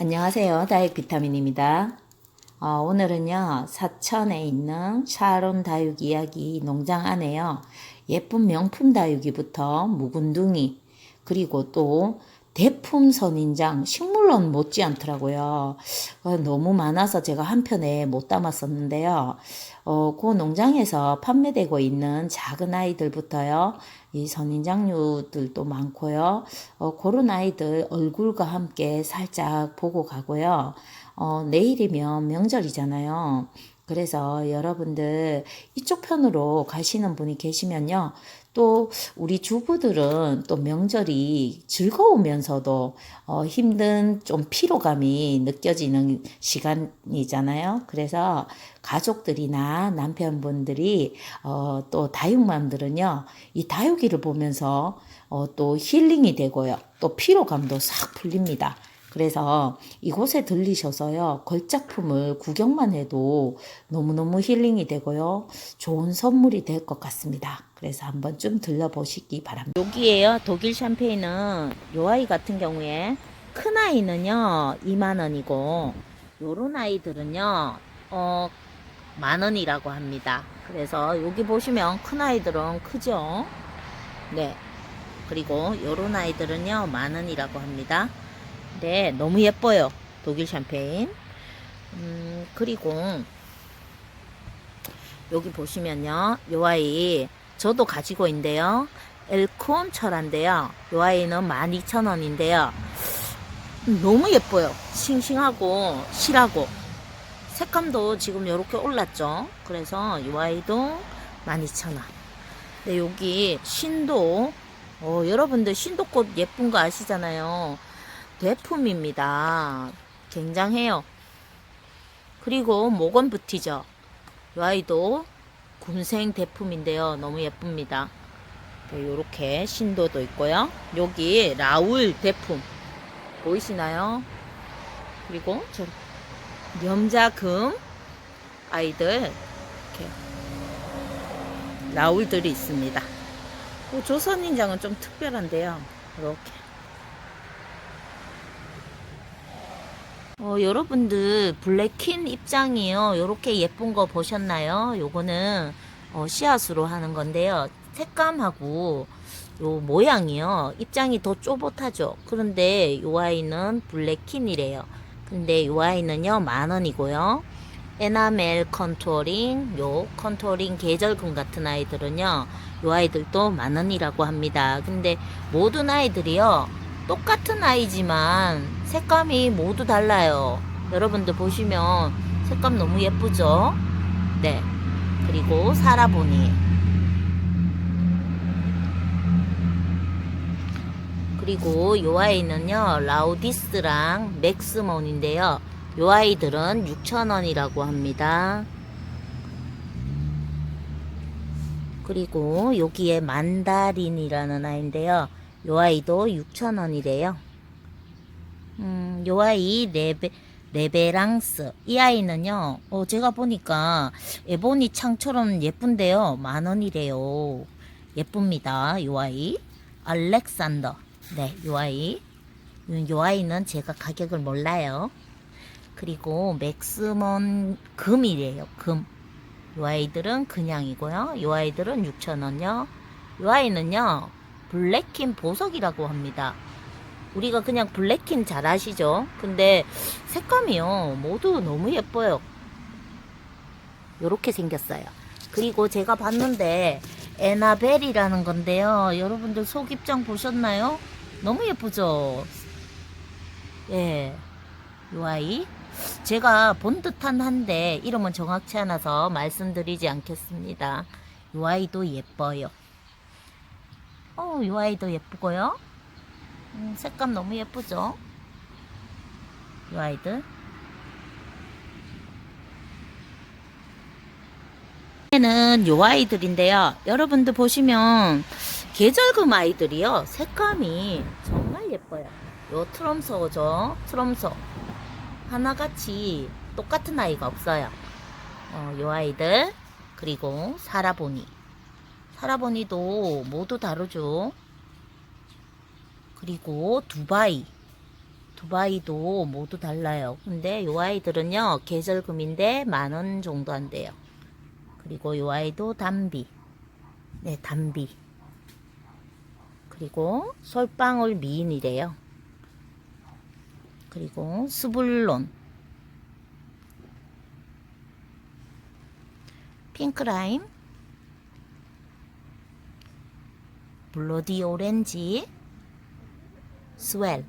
안녕하세요. 다육 비타민입니다. 어, 오늘은요, 사천에 있는 샤론 다육 이야기 농장 안에요. 예쁜 명품 다육이부터 묵은둥이, 그리고 또 대품 선인장, 식물원 못지않더라고요. 어, 너무 많아서 제가 한 편에 못 담았었는데요. 어, 그 농장에서 판매되고 있는 작은 아이들부터요, 이 선인장류들도 많고요. 어, 그런 아이들 얼굴과 함께 살짝 보고 가고요. 어, 내일이면 명절이잖아요. 그래서 여러분들 이쪽 편으로 가시는 분이 계시면요. 또 우리 주부들은 또 명절이 즐거우면서도 어, 힘든 좀 피로감이 느껴지는 시간이잖아요. 그래서 가족들이나 남편분들이 어, 또 다육맘들은요. 이 다육이를 보면서 어, 또 힐링이 되고요. 또 피로감도 싹 풀립니다. 그래서 이곳에 들리셔서요, 걸작품을 구경만 해도 너무너무 힐링이 되고요, 좋은 선물이 될 것 같습니다. 그래서 한번 좀 들려보시기 바랍니다. 여기에요, 독일 샴페인은 요 아이 같은 경우에 큰 아이는요, 2만원이고, 요런 아이들은요, 어, 만원이라고 합니다. 그래서 여기 보시면 큰 아이들은 크죠? 네. 그리고 요런 아이들은요, 만원이라고 합니다. 네, 너무 예뻐요. 독일 샴페인. 음, 그리고 여기 보시면요. 요 아이 저도 가지고 있는데요. 엘콘 철한데요. 요 아이는 12,000원인데요. 너무 예뻐요. 싱싱하고 실하고 색감도 지금 이렇게 올랐죠. 그래서 요 아이도 12,000원. 네, 여기 신도 어, 여러분들 신도꽃 예쁜 거 아시잖아요. 대품입니다. 굉장해요. 그리고 모건 부티죠. 이 아이도 군생 대품인데요. 너무 예쁩니다. 네, 요렇게 신도도 있고요. 여기 라울 대품 보이시나요? 그리고 저 염자금 아이들 이렇게 라울들이 있습니다. 어, 조선인장은 좀 특별한데요. 이렇게 어, 여러분들 블랙킨 입장이요. 요렇게 예쁜 거 보셨나요? 요거는 어, 씨앗으로 하는 건데요. 색감하고 요 모양이요. 입장이 더 쪼봇하죠. 그런데 요 아이는 블랙킨이래요. 근데 요 아이는요. 만 원이고요. 에나멜 컨투어링, 요 컨투어링 계절금 같은 아이들은요. 요 아이들도 만 원이라고 합니다. 근데 모든 아이들이요. 똑같은 아이지만 색감이 모두 달라요. 여러분들 보시면 색감 너무 예쁘죠? 네. 그리고 살아보니. 그리고 요 아이는요, 라우디스랑 맥스몬인데요. 요 아이들은 6,000원이라고 합니다. 그리고 여기에 만다린이라는 아이인데요. 요 아이도 6,000원이래요. 음, 요 아이 레베, 레베랑스. 이 아이는요, 어, 제가 보니까 에보니 창처럼 예쁜데요. 만 원이래요. 예쁩니다. 요 아이. 알렉산더. 네, 요 아이. 요 아이는 제가 가격을 몰라요. 그리고 맥스먼 금이래요. 금. 요 아이들은 그냥이고요. 요 아이들은 6,000원요. 요 아이는요. 블랙킨 보석이라고 합니다. 우리가 그냥 블랙킨 잘 아시죠? 근데 색감이요. 모두 너무 예뻐요. 요렇게 생겼어요. 그리고 제가 봤는데 에나벨이라는 건데요. 여러분들 속 입장 보셨나요? 너무 예쁘죠? 예. 요 아이. 제가 본 듯한 한데 이름은 정확치 않아서 말씀드리지 않겠습니다. 요 아이도 예뻐요. 어, 요 아이도 예쁘고요. 음, 색감 너무 예쁘죠? 요 아이들. 얘는 요 아이들인데요. 여러분들 보시면 계절금 아이들이요. 색감이 정말 예뻐요. 요 트럼소죠. 트럼소. 하나같이 똑같은 아이가 없어요. 어, 요 아이들. 그리고 사라보니. 사라보니도 모두 다르죠. 그리고 두바이. 두바이도 모두 달라요. 근데 요 아이들은요, 계절금인데 만 원 정도 한대요. 그리고 요 아이도 담비. 네, 담비. 그리고 솔방울 미인이래요. 그리고 스불론. 핑크라임. 블러디 오렌지. 스웰.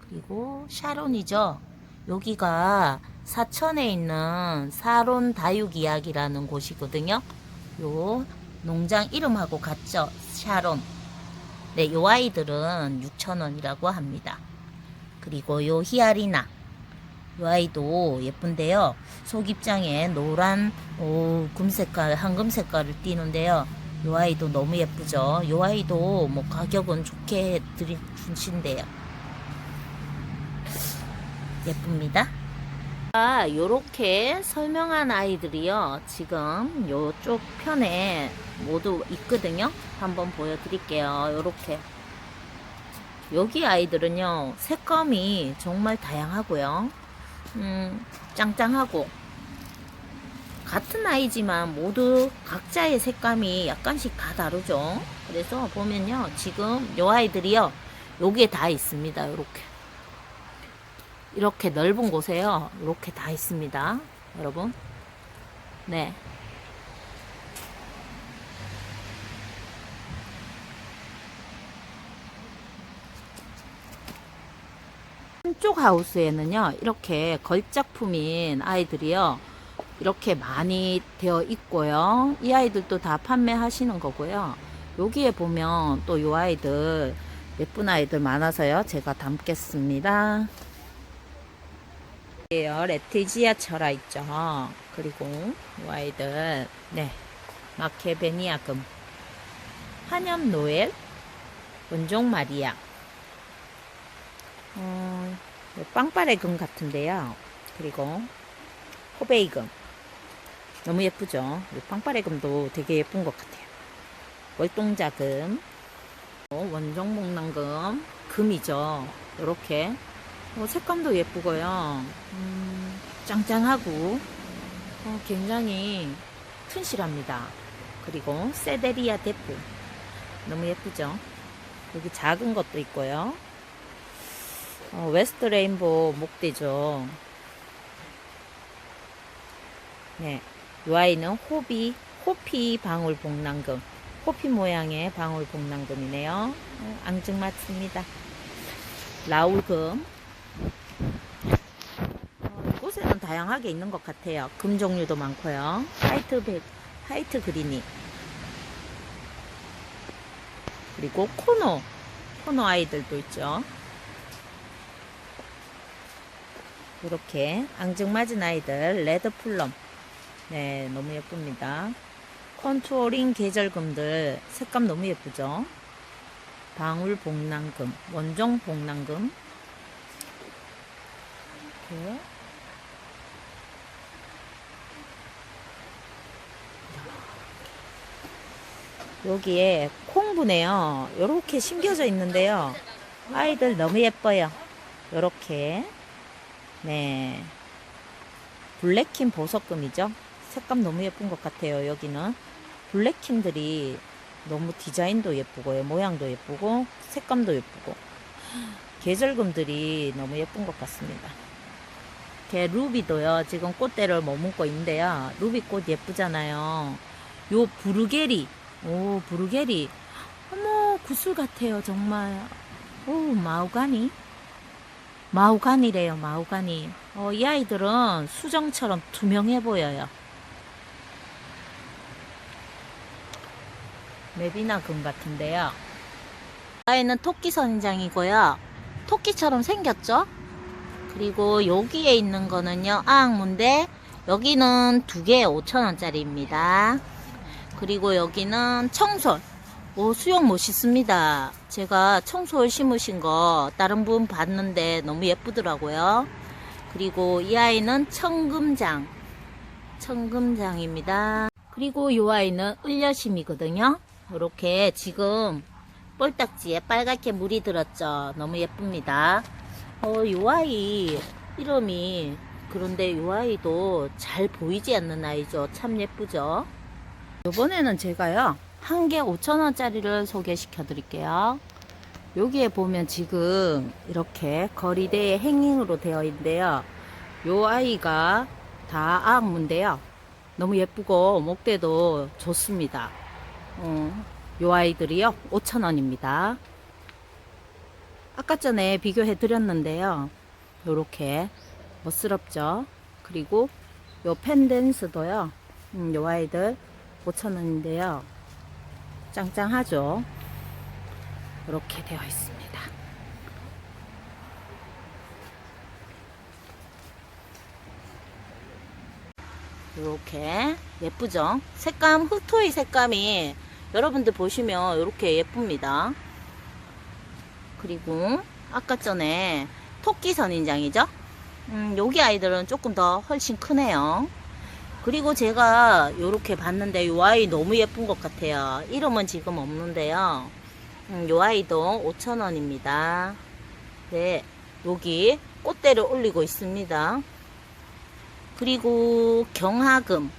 그리고 샤론이죠. 여기가 사천에 있는 사론 다육 이야기라는 곳이거든요. 요 농장 이름하고 같죠. 샤론. 네, 요 아이들은 6,000원이라고 합니다. 그리고 요 히아리나. 요 아이도 예쁜데요. 속 입장에 노란 오, 금 색깔, 황금 색깔을 띠는데요. 요 아이도 너무 예쁘죠. 요 아이도 뭐 가격은 좋게 드리 주신대요. 예쁩니다. 아, 요렇게 설명한 아이들이요. 지금 요쪽 편에 모두 있거든요. 한번 보여드릴게요. 요렇게. 여기 아이들은요, 색감이 정말 다양하고요. 음, 짱짱하고. 같은 아이지만 모두 각자의 색감이 약간씩 다 다르죠. 그래서 보면요, 지금 요 아이들이요, 여기에 다 있습니다. 요렇게. 이렇게 넓은 곳에요. 이렇게 다 있습니다. 여러분. 네. 한쪽 하우스에는요, 이렇게 걸작품인 아이들이요, 이렇게 많이 되어 있고요. 이 아이들도 다 판매하시는 거고요. 여기에 보면 또 이 아이들, 예쁜 아이들 많아서요, 제가 담겠습니다. 레티지아 철아 있죠. 그리고 이 아이들 네 마케베니아금 한염 노엘 원종 마리아 어, 빵빠레 금 같은데요. 그리고 호베이금 너무 예쁘죠. 이 빵빠레 금도 되게 예쁜 것 같아요. 월동자금 어, 원종 목낭금 금이죠. 이렇게 어, 색감도 예쁘고요. 음, 짱짱하고 어, 굉장히 튼실합니다. 그리고 세데리아 대프 너무 예쁘죠. 여기 작은 것도 있고요. 어, 웨스트 레인보우 목대죠. 네, 이 아이는 호비 호피 방울 복랑금 호피 모양의 방울 복랑금이네요. 어, 앙증 맞습니다. 라울금 어, 이곳에는 다양하게 있는 것 같아요. 금 종류도 많고요. 화이트 백, 화이트 그린이. 그리고 코노, 코노 아이들도 있죠. 이렇게 앙증맞은 아이들, 레드 플럼. 네, 너무 예쁩니다. 컨투어링 계절금들 색감 너무 예쁘죠? 방울 복랑금, 원종 복랑금. 이렇게. 여기에 콩분에요. 요렇게 심겨져 있는데요. 아이들 너무 예뻐요. 요렇게. 네. 블랙킨 보석금이죠. 색감 너무 예쁜 것 같아요. 여기는. 블랙킨들이 너무 디자인도 예쁘고요. 모양도 예쁘고, 색감도 예쁘고. 계절금들이 너무 예쁜 것 같습니다. 이렇게 루비도요. 지금 꽃대를 머문고 있는데요. 루비꽃 예쁘잖아요. 요 부르게리. 오, 부르게리. 어머, 구슬 같아요. 정말. 오, 마우가니. 마우가니래요. 마우가니. 어, 이 아이들은 수정처럼 투명해 보여요. 메비나 금 같은데요. 아이는 토끼 선인장이고요. 토끼처럼 생겼죠? 그리고 여기에 있는 거는요, 아악무인데, 여기는 두 개에 5천원짜리입니다. 그리고 여기는 청솔. 오, 수영 멋있습니다. 제가 청솔 심으신 거 다른 분 봤는데 너무 예쁘더라고요. 그리고 이 아이는 청금장. 청금장입니다. 그리고 이 아이는 을려심이거든요. 이렇게 지금 볼딱지에 빨갛게 물이 들었죠. 너무 예쁩니다. 어, 요 아이 이름이 그런데 요 아이도 잘 보이지 않는 아이죠. 참 예쁘죠. 이번에는 제가요 한 개 5천원짜리를 소개시켜 드릴게요. 여기에 보면 지금 이렇게 거리대에 행잉으로 되어 있는데요. 요 아이가 다 아악무인데요. 너무 예쁘고 목대도 좋습니다. 어, 요 아이들이요 5,000원입니다. 아까 전에 비교해 드렸는데요. 요렇게 멋스럽죠. 그리고 요 펜댄스도요. 음, 요 아이들 5,000원인데요. 짱짱하죠. 이렇게 되어 있습니다. 이렇게 예쁘죠? 색감 흑토이 색감이 여러분들 보시면 이렇게 예쁩니다. 그리고 아까 전에 토끼 선인장이죠? 음, 여기 아이들은 조금 더 훨씬 크네요. 그리고 제가 이렇게 봤는데 이 아이 너무 예쁜 것 같아요. 이름은 지금 없는데요. 음, 이 아이도 5,000원입니다. 네, 여기 꽃대를 올리고 있습니다. 그리고 경하금.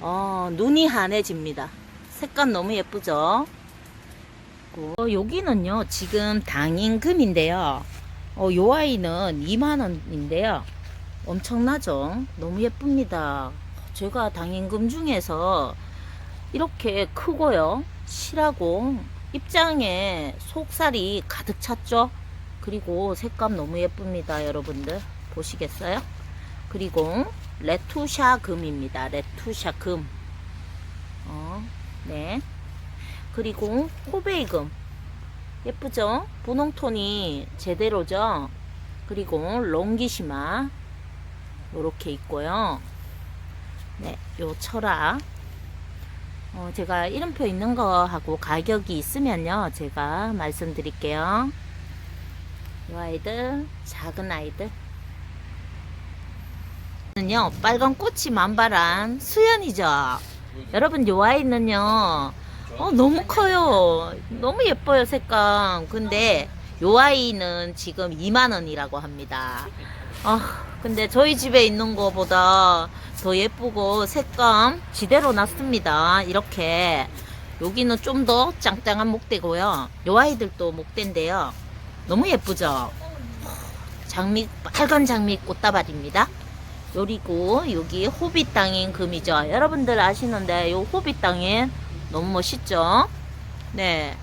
어, 눈이 환해집니다. 색감 너무 예쁘죠? 어, 여기는요, 지금 당인금인데요. 어, 요 아이는 2만원인데요. 엄청나죠? 너무 예쁩니다. 제가 당인금 중에서 이렇게 크고요. 실하고 입장에 속살이 가득 찼죠? 그리고 색감 너무 예쁩니다. 여러분들. 보시겠어요? 그리고 레투샤 금입니다. 레투샤 금. 어, 네. 그리고 호베이금. 예쁘죠? 분홍톤이 제대로죠? 그리고 롱기시마. 요렇게 있고요. 네, 요 철학. 어, 제가 이름표 있는 거하고 가격이 있으면요. 제가 말씀드릴게요. 요 아이들, 작은 아이들. 는요 빨간 꽃이 만발한 수연이죠. 여러분 요 아이는요 어, 너무 커요. 너무 예뻐요 색감. 근데 요 아이는 지금 2만 원이라고 합니다. 아 근데 저희 집에 있는 거보다 더 예쁘고 색감 지대로 났습니다. 이렇게 여기는 좀 더 짱짱한 목대고요. 요 아이들도 목대인데요. 너무 예쁘죠. 장미 빨간 장미 꽃다발입니다. 요리고 여기 호빗 땅인 금이죠. 여러분들 아시는데 요 호빗 땅인 너무 멋있죠? 네.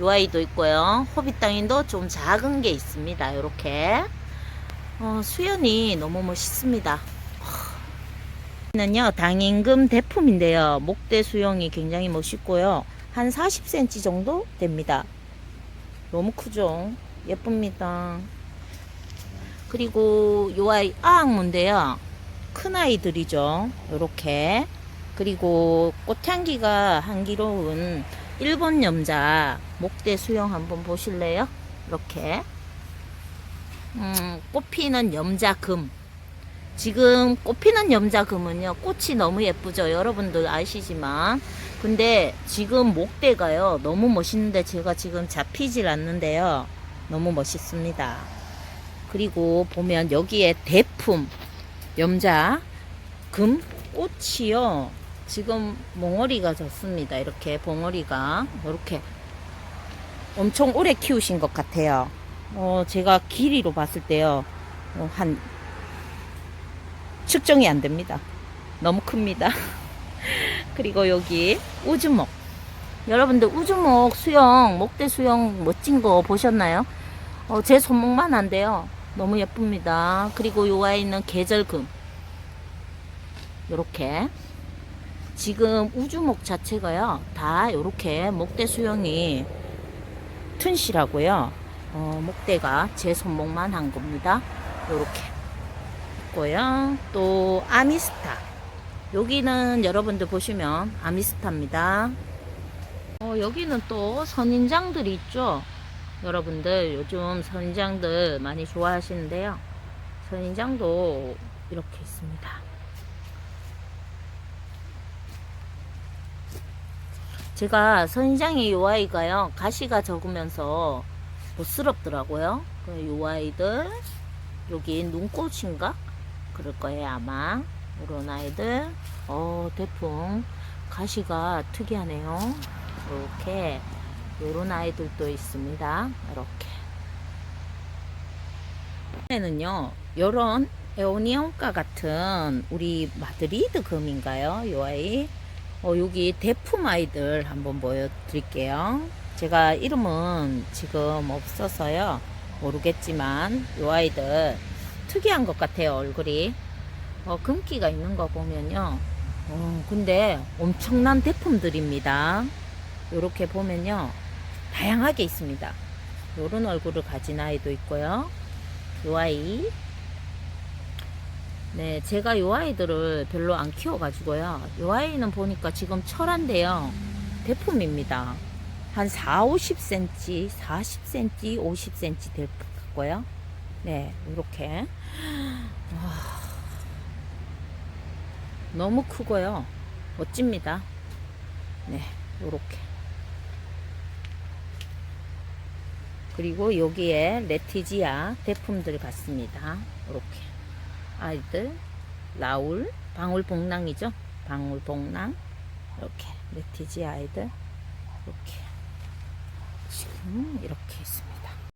요 아이도 있고요. 호빗 땅인도 좀 작은 게 있습니다. 요렇게. 어, 수연이 너무 멋있습니다. 는요 당임금 대품인데요. 목대 수영이 굉장히 멋있고요. 한 40cm 정도 됩니다. 너무 크죠? 예쁩니다. 그리고 요 아이 아악무인데요. 큰 아이들이죠. 요렇게. 그리고 꽃향기가 향기로운 일본 염자 목대 수영 한번 보실래요? 이렇게. 음, 꽃피는 염자금. 지금 꽃피는 염자금은요, 꽃이 너무 예쁘죠. 여러분들 아시지만. 근데 지금 목대가요, 너무 멋있는데 제가 지금 잡히질 않는데요. 너무 멋있습니다. 그리고 보면 여기에 대품, 염자, 금, 꽃이요. 지금 몽어리가 졌습니다. 이렇게 봉어리가. 이렇게 엄청 오래 키우신 것 같아요. 어, 제가 길이로 봤을 때요. 어, 한 측정이 안 됩니다. 너무 큽니다. 그리고 여기 우주목. 여러분들 우주목 수영, 목대 수영 멋진 거 보셨나요? 어, 제 손목만 안 돼요. 너무 예쁩니다. 그리고 요 아이는 계절금. 요렇게. 지금 우주목 자체가요. 다 요렇게 목대 수영이 튼실하고요. 어, 목대가 제 손목만 한 겁니다. 요렇게. 있고요. 또 아미스타. 여기는 여러분들 보시면 아미스타입니다. 어, 여기는 또 선인장들이 있죠. 여러분들 요즘 선인장들 많이 좋아하시는데요. 선인장도 이렇게 있습니다. 제가 선인장의 요 아이가요 가시가 적으면서 못스럽더라고요. 그요 아이들 여기 눈꽃인가 그럴 거예요 아마 이런 아이들 어 대풍 가시가 특이하네요. 이렇게 요런 아이들도 있습니다. 이렇게 에는요 요런 에오니온가 같은 우리 마드리드 금인가요? 요 아이 어, 여기 대품 아이들 한번 보여드릴게요. 제가 이름은 지금 없어서요. 모르겠지만, 요 아이들 특이한 것 같아요, 얼굴이. 어, 금기가 있는 거 보면요. 어, 근데 엄청난 대품들입니다. 요렇게 보면요. 다양하게 있습니다. 요런 얼굴을 가진 아이도 있고요. 요 아이, 네, 제가 요 아이들을 별로 안 키워가지고요. 요 아이는 보니까 지금 철한데요. 대품입니다. 한 4, 50cm, 40cm, 50cm 될 것 같고요. 네, 이렇게. 너무 크고요. 멋집니다. 네, 요렇게. 그리고 여기에 레티지아 대품들 같습니다. 이렇게. 아이들 라울 방울복랑이죠? 방울복랑. 이렇게. 레티지 아이들. 이렇게. 지금 이렇게 있습니다